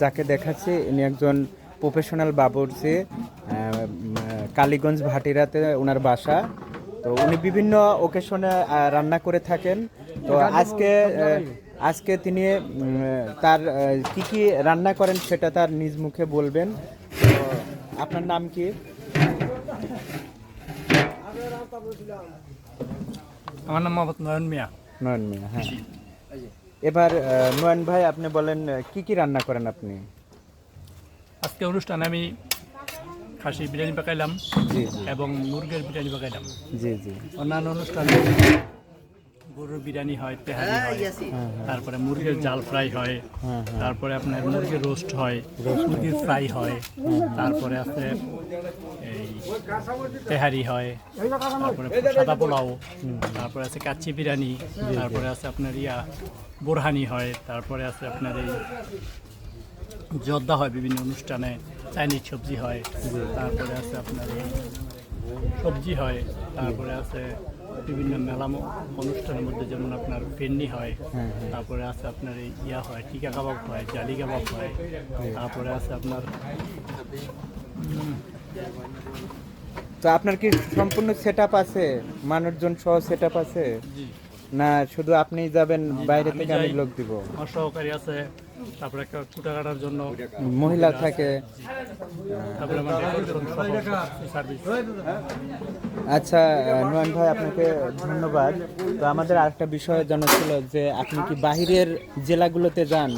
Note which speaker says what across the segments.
Speaker 1: যাকে দেখাচ্ছি ইনি একজন প্রফেশনাল বাবুর্চি কালীগঞ্জ ভাটিরাতে ওনার বাসা। তো উনি বিভিন্ন ওকেশনে রান্না করে থাকেন। তো আজকে আজকে তিনি তার কি কি রান্না করেন সেটা তার নিজ মুখে বলবেন। তো আপনার নাম কি?
Speaker 2: আমার নাম মোহাম্মদ নয়ন মিয়া।
Speaker 1: নয়ন মিয়া হ্যাঁ। এবার নয়ন ভাই আপনি বলেন কি কি রান্না করেন আপনি?
Speaker 2: আজকে অনুষ্ঠানে আমি খাসি বিরিয়ানি পাকাইলাম এবং মুরগের বিরিয়ানি পাকাইলাম।
Speaker 1: জি জি।
Speaker 2: অন্যান্য অনুষ্ঠানে গরুর বিরিয়ানি হয় তেহারি হয় তারপরে মুরগির জাল ফ্রাই হয়
Speaker 1: হ্যাঁ হ্যাঁ।
Speaker 2: তারপরে আপনার মুরগির রোস্ট হয় মুরগির ফ্রাই হয় তারপরে আছে এই তেহারি হয় তারপরে সাদা পোলাও তারপরে আছে কাচ্চি বিরিয়ানি তারপরে আছে আপনার ইয়া বোরহানি হয় তারপরে আছে আপনার এই জর্দা হয় বিভিন্ন অনুষ্ঠানে চাইনিজ সবজি হয় তারপরে আছে আপনার এই সবজি হয় তারপরে আছে বিভিন্ন মেলা অনুষ্ঠানের মধ্যে যেমন আপনার ফেন্নি হয়
Speaker 1: হ্যাঁ,
Speaker 2: তারপরে আছে আপনার এই ইয়া হয় টিকা কাবাব হয় জালি কাবাব হয় তারপরে আছে আপনার
Speaker 1: তো আপনার কি সম্পূর্ণ সেট আপ আছে? মানুষজন সহ সেট আপ
Speaker 2: আছে
Speaker 1: না শুধু আপনি যাবেন বাইরে থেকে আমি লোক দিব?
Speaker 2: আমার সহকারী আছে তারপরে একটা কুটা কাটার জন্য
Speaker 1: মহিলা থাকে।
Speaker 2: তারপরে আমার সার্ভিস
Speaker 1: আচ্ছা নয়ন ভাই আপনাকে ধন্যবাদ। তো আমাদের আরেকটা বিষয় জানা ছিল যে আপনি কি বাহিরের জেলাগুলোতে যান?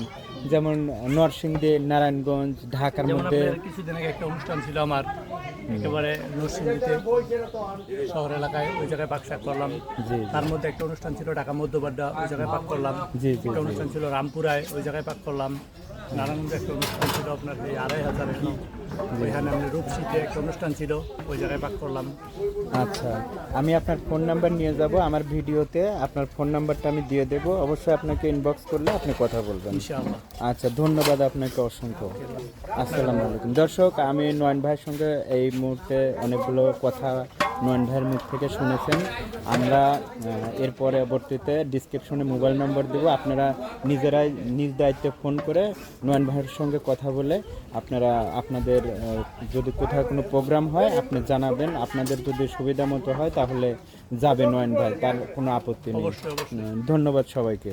Speaker 1: যেমন নরসিংদী নারায়ণগঞ্জ ঢাকার মধ্যে?
Speaker 2: কিছুদিন আগে একটা অনুষ্ঠান ছিল আমার। একেবারে নরসিংদীতে শহর এলাকায় ওই জায়গায় পাক শাক করলাম। তার মধ্যে একটা অনুষ্ঠান ছিল ঢাকা মধ্যবাড্ডা ওই জায়গায় পাক করলাম। একটা অনুষ্ঠান ছিল রামপুরায় ওই জায়গায় পাক করলাম। নারায়ণগঞ্জে একটা অনুষ্ঠান ছিল আপনার এই আড়াই হাজারের ওইখানে আমি রূপসীতে একটা অনুষ্ঠান ছিল ওই জায়গায় পাক করলাম।
Speaker 1: আচ্ছা আমি আপনার ফোন নাম্বার নিয়ে যাব আমার ভিডিওতে আপনার ফোন নাম্বারটা আমি দিয়ে দেবো অবশ্যই আপনাকে ইনবক্স করলে আপনি কথা বলবেন। আচ্ছা ধন্যবাদ আপনাকে অসংখ্য। আসসালামু আলাইকুম। দর্শক আমি নয়ন ভাইয়ের সঙ্গে এই মুহূর্তে অনেকগুলো কথা নয়ন ভাইয়ের মুখ থেকে শুনেছেন। আমরা এর পরবর্তীতে ডিসক্রিপশনে মোবাইল নম্বর দেবো। আপনারা নিজেরাই নিজ দায়িত্বে ফোন করে নয়ন ভাইয়ের সঙ্গে কথা বলে আপনারা আপনাদের যদি কোথাও কোনো প্রোগ্রাম হয় আপনি জানাবেন। আপনাদের যদি সুবিধা মতো হয় তাহলে যাবে নয়ন ভাই তার কোনো আপত্তি নেই। ধন্যবাদ সবাইকে।